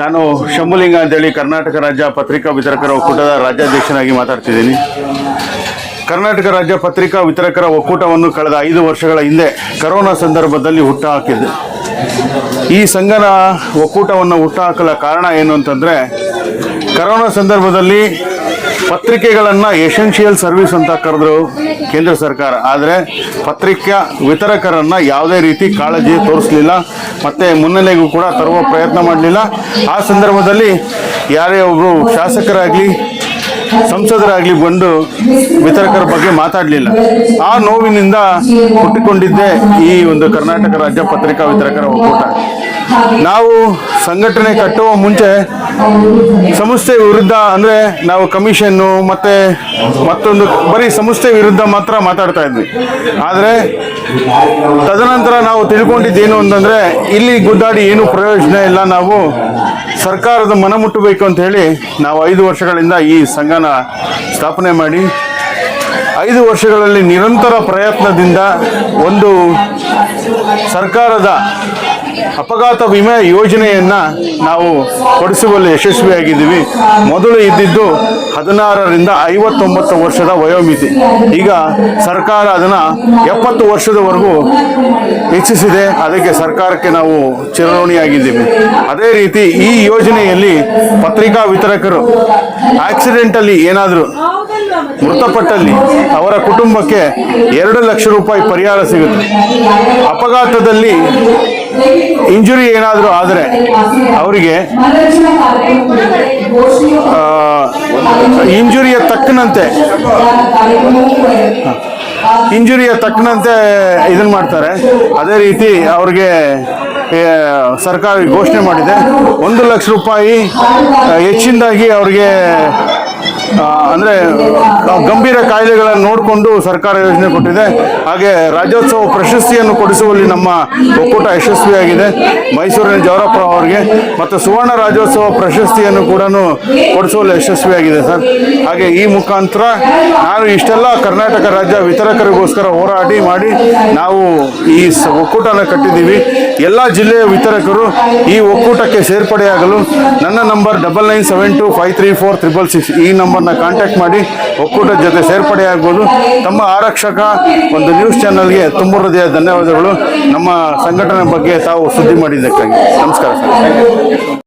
ನಾನು ಶಂಭುಲಿಂಗ ಅಂತೇಳಿ ಕರ್ನಾಟಕ ರಾಜ್ಯ ಪತ್ರಿಕಾ ವಿತರಕರ ಒಕ್ಕೂಟದ ರಾಜ್ಯಾಧ್ಯಕ್ಷನಾಗಿ ಮಾತಾಡ್ತಿದ್ದೀನಿ. ಕರ್ನಾಟಕ ರಾಜ್ಯ ಪತ್ರಿಕಾ ವಿತರಕರ ಒಕ್ಕೂಟವನ್ನು ಕಳೆದ ಐದು ವರ್ಷಗಳ ಹಿಂದೆ ಕರೋನಾ ಸಂದರ್ಭದಲ್ಲಿ ಹುಟ್ಟುಹಾಕಿದ್ದೆ. ಈ ಸಂಘನ ಒಕ್ಕೂಟವನ್ನು ಹುಟ್ಟುಹಾಕಲ ಕಾರಣ ಏನು ಅಂತಂದರೆ, ಕರೋನಾ ಸಂದರ್ಭದಲ್ಲಿ ಪತ್ರಿಕೆಗಳನ್ನು ಎಸೆನ್ಷಿಯಲ್ ಸರ್ವಿಸ್ ಅಂತ ಕರೆದ್ರು ಕೇಂದ್ರ ಸರ್ಕಾರ. ಆದರೆ ಪತ್ರಿಕಾ ವಿತರಕರನ್ನು ಯಾವುದೇ ರೀತಿ ಕಾಳಜಿ ತೋರಿಸಲಿಲ್ಲ. ಮತ್ತು ಮುನ್ನೆಲೆಗೂ ಕೂಡ ತರುವ ಪ್ರಯತ್ನ ಮಾಡಲಿಲ್ಲ. ಆ ಸಂದರ್ಭದಲ್ಲಿ ಯಾರೇ ಒಬ್ಬರು ಶಾಸಕರಾಗಲಿ ಸಂಸದರಾಗಲಿ ಬಂದು ವಿತರಕರ ಬಗ್ಗೆ ಮಾತಾಡಲಿಲ್ಲ. ಆ ನೋವಿನಿಂದ ಹುಟ್ಟಿಕೊಂಡಿದ್ದೇ ಈ ಒಂದು ಕರ್ನಾಟಕ ರಾಜ್ಯ ಪತ್ರಿಕಾ ವಿತರಕರ ಒಕ್ಕೂಟ. ನಾವು ಸಂಘಟನೆ ಕಟ್ಟುವ ಮುಂಚೆ ಸಂಸ್ಥೆ ವಿರುದ್ಧ ಅಂದರೆ ನಾವು ಕಮಿಷನ್ನು ಮತ್ತು ಮತ್ತೊಂದು ಬರೀ ಸಂಸ್ಥೆ ವಿರುದ್ಧ ಮಾತ್ರ ಮಾತಾಡ್ತಾ ಇದ್ವಿ. ಆದರೆ ತದನಂತರ ನಾವು ತಿಳ್ಕೊಂಡಿದ್ದೇನು ಅಂತಂದರೆ ಇಲ್ಲಿ ಗುದ್ದಾಡಿ ಏನು ಪ್ರಯೋಜನ ಇಲ್ಲ ನಾವು ಸರ್ಕಾರದ ಮನ ಮುಟ್ಟಬೇಕು ಅಂತ ಹೇಳಿ ನಾವು ಐದು ವರ್ಷಗಳಿಂದ ಈ ಸಂಘನ ಸ್ಥಾಪನೆ ಮಾಡಿ ಐದು ವರ್ಷಗಳಲ್ಲಿ ನಿರಂತರ ಪ್ರಯತ್ನದಿಂದ ಒಂದು ಸರ್ಕಾರದ ಅಪಘಾತ ವಿಮೆ ಯೋಜನೆಯನ್ನು ನಾವು ಕೊಡಿಸುವಲ್ಲಿ ಯಶಸ್ವಿಯಾಗಿದ್ದೀವಿ. ಮೊದಲು ಇದ್ದಿದ್ದು ಹದಿನಾರರಿಂದ ಐವತ್ತೊಂಬತ್ತು ವರ್ಷದ ವಯೋಮಿತಿ. ಈಗ ಸರ್ಕಾರ ಅದನ್ನು ಎಪ್ಪತ್ತು ವರ್ಷದವರೆಗೂ ಹೆಚ್ಚಿಸಿದೆ. ಅದಕ್ಕೆ ಸರ್ಕಾರಕ್ಕೆ ನಾವು ಚಿರಋಣಿಯಾಗಿದ್ದೀವಿ. ಅದೇ ರೀತಿ ಈ ಯೋಜನೆಯಲ್ಲಿ ಪತ್ರಿಕಾ ವಿತರಕರು ಆಕ್ಸಿಡೆಂಟಲ್ಲಿ ಏನಾದರೂ ಮೃತಪಟ್ಟಲ್ಲಿ ಅವರ ಕುಟುಂಬಕ್ಕೆ ಎರಡು ಲಕ್ಷ ರೂಪಾಯಿ ಪರಿಹಾರ ಸಿಗುತ್ತೆ. ಅಪಘಾತದಲ್ಲಿ ಇಂಜುರಿ ಏನಾದರೂ ಆದರೆ ಅವರಿಗೆ ಇಂಜುರಿಯ ತಕ್ಕನಂತೆ ಇಂಜುರಿಯ ತಕ್ಕನಂತೆ ಇದನ್ನು ಮಾಡ್ತಾರೆ. ಅದೇ ರೀತಿ ಅವ್ರಿಗೆ ಸರ್ಕಾರ ಘೋಷಣೆ ಮಾಡಿದೆ. ಒಂದು ಲಕ್ಷ ರೂಪಾಯಿ ಹೆಚ್ಚಿನದಾಗಿ ಅವ್ರಿಗೆ ಅಂದ್ರೆ ಗಂಭೀರ ಕಾಯಿಲೆಗಳನ್ನು ನೋಡಿಕೊಂಡು ಸರ್ಕಾರ ಯೋಜನೆ ಕೊಟ್ಟಿದೆ. ಹಾಗೆ ರಾಜ್ಯೋತ್ಸವ ಪ್ರಶಸ್ತಿಯನ್ನು ಕೊಡಿಸುವಲ್ಲಿ ನಮ್ಮ ಒಕ್ಕೂಟ ಯಶಸ್ವಿಯಾಗಿದೆ. ಮೈಸೂರಿನ ಜವರಪ್ಪ ಅವರಿಗೆ ಮತ್ತು ಸುವರ್ಣ ರಾಜ್ಯೋತ್ಸವ ಪ್ರಶಸ್ತಿಯನ್ನು ಕೂಡ ಕೊಡಿಸುವಲ್ಲಿ ಯಶಸ್ವಿಯಾಗಿದೆ ಸರ್. ಹಾಗೆ ಈ ಮುಖಾಂತರ ನಾನು ಇಷ್ಟೆಲ್ಲ ಕರ್ನಾಟಕ ರಾಜ್ಯ ವಿತರಕರಿಗೋಸ್ಕರ ಹೋರಾಟಿ ಮಾಡಿ ನಾವು ಈ ಒಕ್ಕೂಟನ ಕಟ್ಟಿದ್ದೀವಿ. ಎಲ್ಲ ಜಿಲ್ಲೆಯ ವಿತರಕರು ಈ ಒಕ್ಕೂಟಕ್ಕೆ ಸೇರ್ಪಡೆಯಾಗಲು ನನ್ನ number double nine seven two five three four triple six ಈ ನಂಬರ್ನ ಕಾಂಟ್ಯಾಕ್ಟ್ ಮಾಡಿ ಒಕ್ಕೂಟದ ಜೊತೆ ಸೇರ್ಪಡೆಯಾಗ್ಬೋದು ತಮ್ಮ ಆರಕ್ಷಕ ಒಂದು ನ್ಯೂಸ್ ಚಾನಲ್ಗೆ ತುಂಬ ಹೃದಯ ಧನ್ಯವಾದಗಳು. ನಮ್ಮ ಸಂಘಟನೆ ಬಗ್ಗೆ ತಾವು ಸುದ್ದಿ ಮಾಡಿದ್ದಕ್ಕಾಗಿ. ನಮಸ್ಕಾರ ಸರ್.